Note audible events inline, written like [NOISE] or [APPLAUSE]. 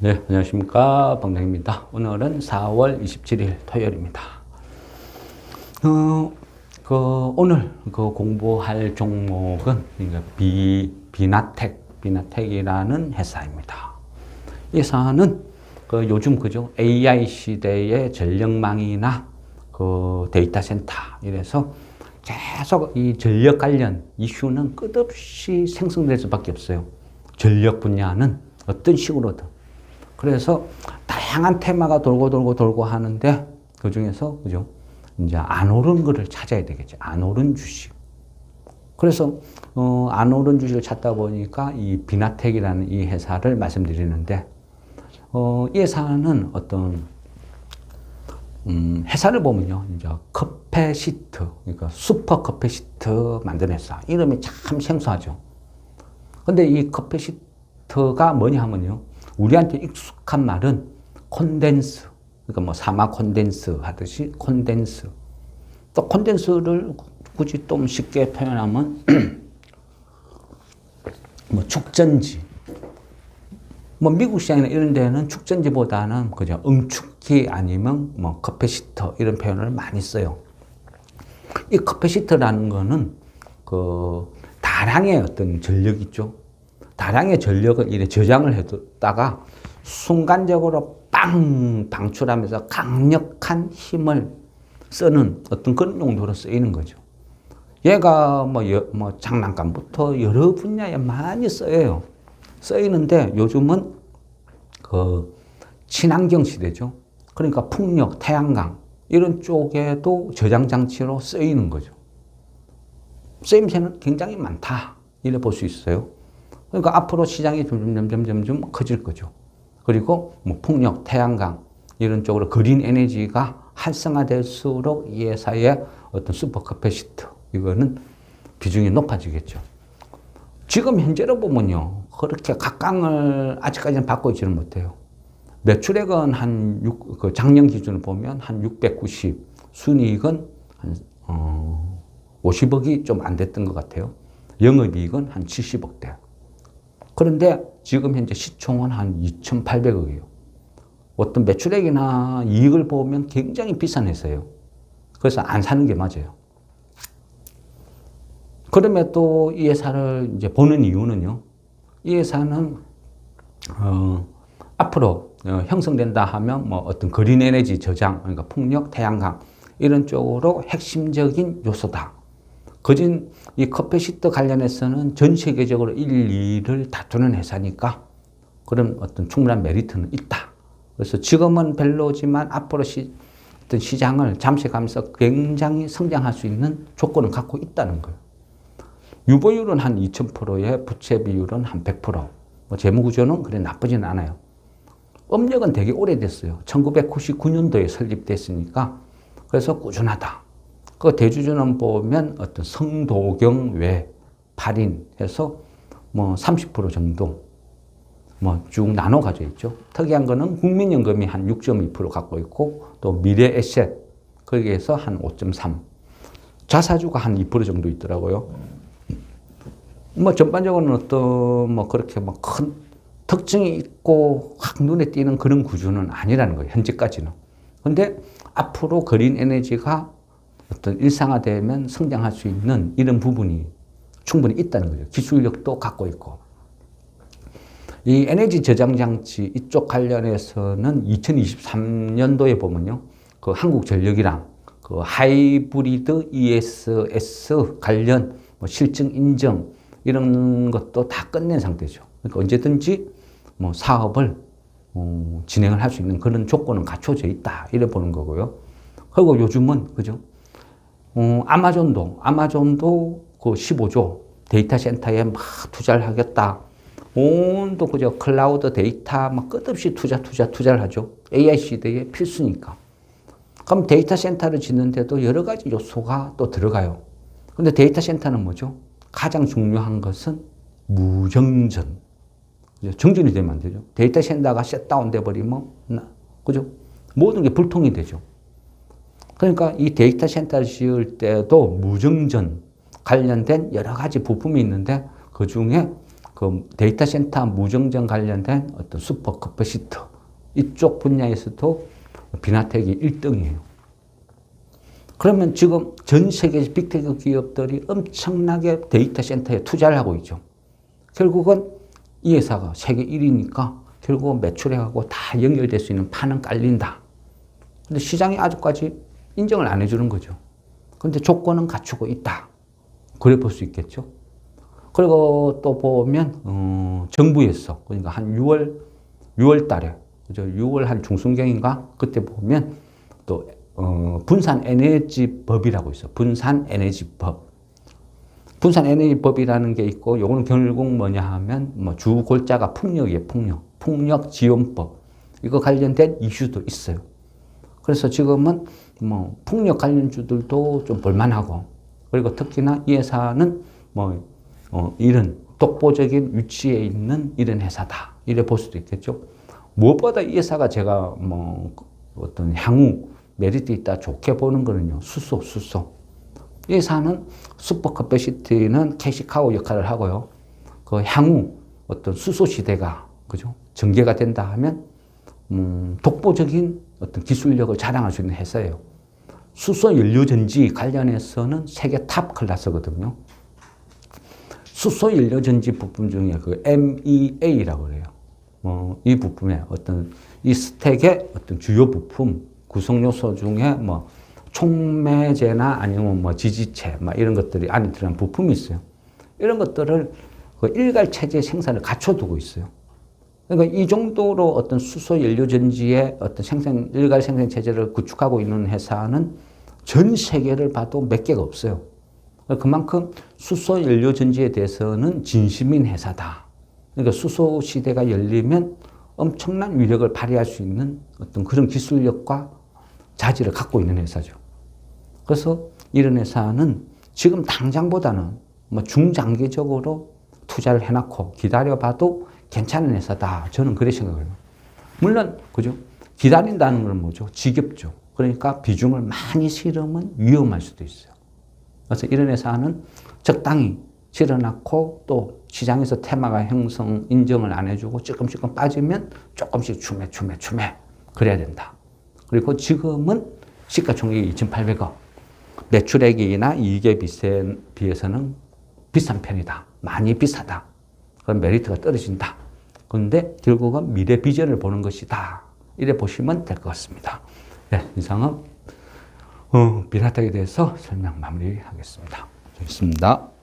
네, 안녕하십니까. 방장입니다. 오늘은 4월 27일 토요일입니다. 어, 그, 오늘 그 공부할 종목은 그러니까 비, 비나텍, 비나텍이라는 회사입니다. 이 회사는 그 요즘 그죠? AI 시대의 전력망이나 그 데이터 센터 이래서 계속 이 전력 관련 이슈는 끝없이 생성될 수밖에 없어요. 전력 분야는 어떤 식으로든. 그래서 다양한 테마가 돌고 돌고 돌고 하는데 그 중에서 그죠? 이제 안 오른 거를 찾아야 되겠죠. 안 오른 주식. 그래서 어, 안 오른 주식을 찾다 보니까 이 비나텍이라는 이 회사를 말씀드리는데 어, 이 회사는 어떤 음, 회사를 보면요, 이제 커페시트, 그러니까 슈퍼 커페시트 만드는 회사 이름이 참 생소하죠. 근데 이 커페시트가 뭐냐 하면요, 우리한테 익숙한 말은 콘덴스, 그러니까 뭐 사마 콘덴스 하듯이 콘덴스. 또 콘덴스를 굳이 좀 쉽게 표현하면 [CLEARS THROAT] 뭐 축전지. 뭐 미국 시장이나 이런 데는 축전지보다는 그저 응축기 아니면 뭐 커피시터 이런 표현을 많이 써요. 이 커피시터라는 거는 그 다량의 어떤 전력 있죠. 다량의 전력을 이래 저장을 해뒀다가 순간적으로 빵 방출하면서 강력한 힘을 쓰는 어떤 그런 용도로 쓰이는 거죠. 얘가 뭐, 여, 뭐 장난감부터 여러 분야에 많이 쓰여요. 쓰이는데 요즘은 그 친환경 시대죠. 그러니까 풍력, 태양광 이런 쪽에도 저장 장치로 쓰이는 거죠. 쓰임새는 굉장히 많다. 이래 볼 수 있어요. 그러니까 앞으로 시장이 점점, 점점, 점점 커질 거죠. 그리고 뭐 풍력, 태양광 이런 쪽으로 그린 에너지가 활성화될수록 이 회사의 어떤 슈퍼 커패시트 이거는 비중이 높아지겠죠. 지금 현재로 보면요. 그렇게 각광을 아직까지는 받고 있지는 못해요. 매출액은 한 6, 그 작년 기준으로 보면 한 690, 순이익은 한, 어, 50억이 좀 안 됐던 것 같아요. 영업이익은 한 70억대. 그런데 지금 현재 시총은 한 2,800억이에요. 어떤 매출액이나 이익을 보면 굉장히 비싼 회사예요. 그래서 안 사는 게 맞아요. 그럼에도 이 회사를 이제 보는 이유는요. 이 회사는 어, 앞으로 어, 형성된다 하면 뭐 어떤 그린 에너지 저장, 그러니까 풍력, 태양광 이런 쪽으로 핵심적인 요소다. 거진 이 커피시트 관련해서는 전 세계적으로 1, 2를 다투는 회사니까 그런 어떤 충분한 메리트는 있다. 그래서 지금은 별로지만 앞으로 시, 어떤 시장을 잠식하면서 굉장히 성장할 수 있는 조건을 갖고 있다는 거예요. 유보율은 한 2000%에 부채 비율은 한 100%. 뭐 재무구조는 그래 나쁘진 않아요. 업력은 되게 오래됐어요. 1999년도에 설립됐으니까 그래서 꾸준하다. 그 대주주는 보면 어떤 성도경 외 8인 해서 뭐 30% 정도 뭐 쭉 나눠 가져 있죠. 특이한 거는 국민연금이 한 6.2% 갖고 있고 또 미래 에셋 거기에서 한 5.3. 자사주가 한 2% 정도 있더라고요. 뭐 전반적으로는 어떤 뭐 그렇게 뭐 큰 특징이 있고 확 눈에 띄는 그런 구조는 아니라는 거예요. 현재까지는. 근데 앞으로 그린 에너지가 어떤 일상화되면 성장할 수 있는 이런 부분이 충분히 있다는 거죠. 기술력도 갖고 있고. 이 에너지 저장 장치 이쪽 관련해서는 2023년도에 보면요. 그 한국전력이랑 그 하이브리드 ESS 관련 뭐 실증 인정 이런 것도 다 끝낸 상태죠. 그러니까 언제든지 뭐 사업을 어, 진행을 할 수 있는 그런 조건은 갖춰져 있다. 이래 보는 거고요. 그리고 요즘은, 그죠? 어, 아마존도, 아마존도 그 15조 데이터 센터에 막 투자를 하겠다. 온도 그죠? 클라우드 데이터 막 끝없이 투자, 투자, 투자를 하죠. AI 시대에 필수니까. 그럼 데이터 센터를 짓는데도 여러 가지 요소가 또 들어가요. 근데 데이터 센터는 뭐죠? 가장 중요한 것은 무정전. 정전이 되면 안 되죠. 데이터 센터가 셧다운 돼버리면, 그죠? 모든 게 불통이 되죠. 그러니까 이 데이터 센터를 지을 때도 무정전 관련된 여러 가지 부품이 있는데 그 중에 그 데이터 센터 무정전 관련된 어떤 슈퍼 커퍼시터 이쪽 분야에서도 비나텍이 1등이에요. 그러면 지금 전 세계 빅테크 기업들이 엄청나게 데이터 센터에 투자를 하고 있죠. 결국은 이 회사가 세계 1위니까 결국 매출액하고 다 연결될 수 있는 판은 깔린다. 근데 시장이 아직까지 인정을 안 해주는 거죠. 근데 조건은 갖추고 있다. 그래 볼 수 있겠죠. 그리고 또 보면 어, 정부에서 그러니까 한 6월 6월 달에 그죠? 6월 한 중순경인가 그때 보면 또 어, 분산 에너지 법이라고 있어. 분산 에너지 법. 분산 에너지 법이라는 게 있고 요거는 결국 뭐냐 하면 뭐 주 골자가 폭력이에요. 폭력. 폭력 지원법. 이거 관련된 이슈도 있어요. 그래서 지금은 뭐 폭력 관련주들도 좀 볼만하고 그리고 특히나 이 회사는 뭐 어, 이런 독보적인 위치에 있는 이런 회사다. 이래 볼 수도 있겠죠. 무엇보다 이 회사가 제가 뭐 어떤 향후 메리트 있다 좋게 보는 거는요. 수소, 수소. 이 회사는 슈퍼 커퍼시티는 캐시카우 역할을 하고요. 그 향후 어떤 수소 시대가 그죠? 전개가 된다 하면 음, 독보적인 어떤 기술력을 자랑할 수 있는 회사예요. 수소 연료 전지 관련해서는 세계 탑 클래스거든요. 수소 연료 전지 부품 중에 그 MEA라고 그래요. 뭐이 부품에 어떤 이 스택의 어떤 주요 부품 구성 요소 중에 뭐 촉매제나 아니면 뭐 지지체 막 이런 것들이 안에 들어간 부품이 있어요. 이런 것들을 그 일괄 체제 생산을 갖춰두고 있어요. 그러니까 이 정도로 어떤 수소 연료 전지의 어떤 생산 일괄 생산 체제를 구축하고 있는 회사는 전 세계를 봐도 몇 개가 없어요. 그만큼 수소 연료 전지에 대해서는 진심인 회사다. 그러니까 수소 시대가 열리면 엄청난 위력을 발휘할 수 있는 어떤 그런 기술력과 자질을 갖고 있는 회사죠. 그래서 이런 회사는 지금 당장보다는 뭐 중장기적으로 투자를 해놓고 기다려봐도 괜찮은 회사다. 저는 그렇게 생각해요. 물론, 그죠? 기다린다는 건 뭐죠? 지겹죠. 그러니까 비중을 많이 실으면 위험할 수도 있어요. 그래서 이런 회사는 적당히 실어놓고 또 시장에서 테마가 형성, 인정을 안 해주고 조금 조금 빠지면 조금씩 추매, 추매, 추매. 그래야 된다. 그리고 지금은 시가총액이 2,800억. 매출액이나 이익에 비해서는 비싼 편이다. 많이 비싸다. 그럼 메리트가 떨어진다. 그런데 결국은 미래 비전을 보는 것이다. 이래 보시면 될 것 같습니다. 네, 이상은 어, 비라텍에 대해서 설명 마무리하겠습니다. 좋습니다.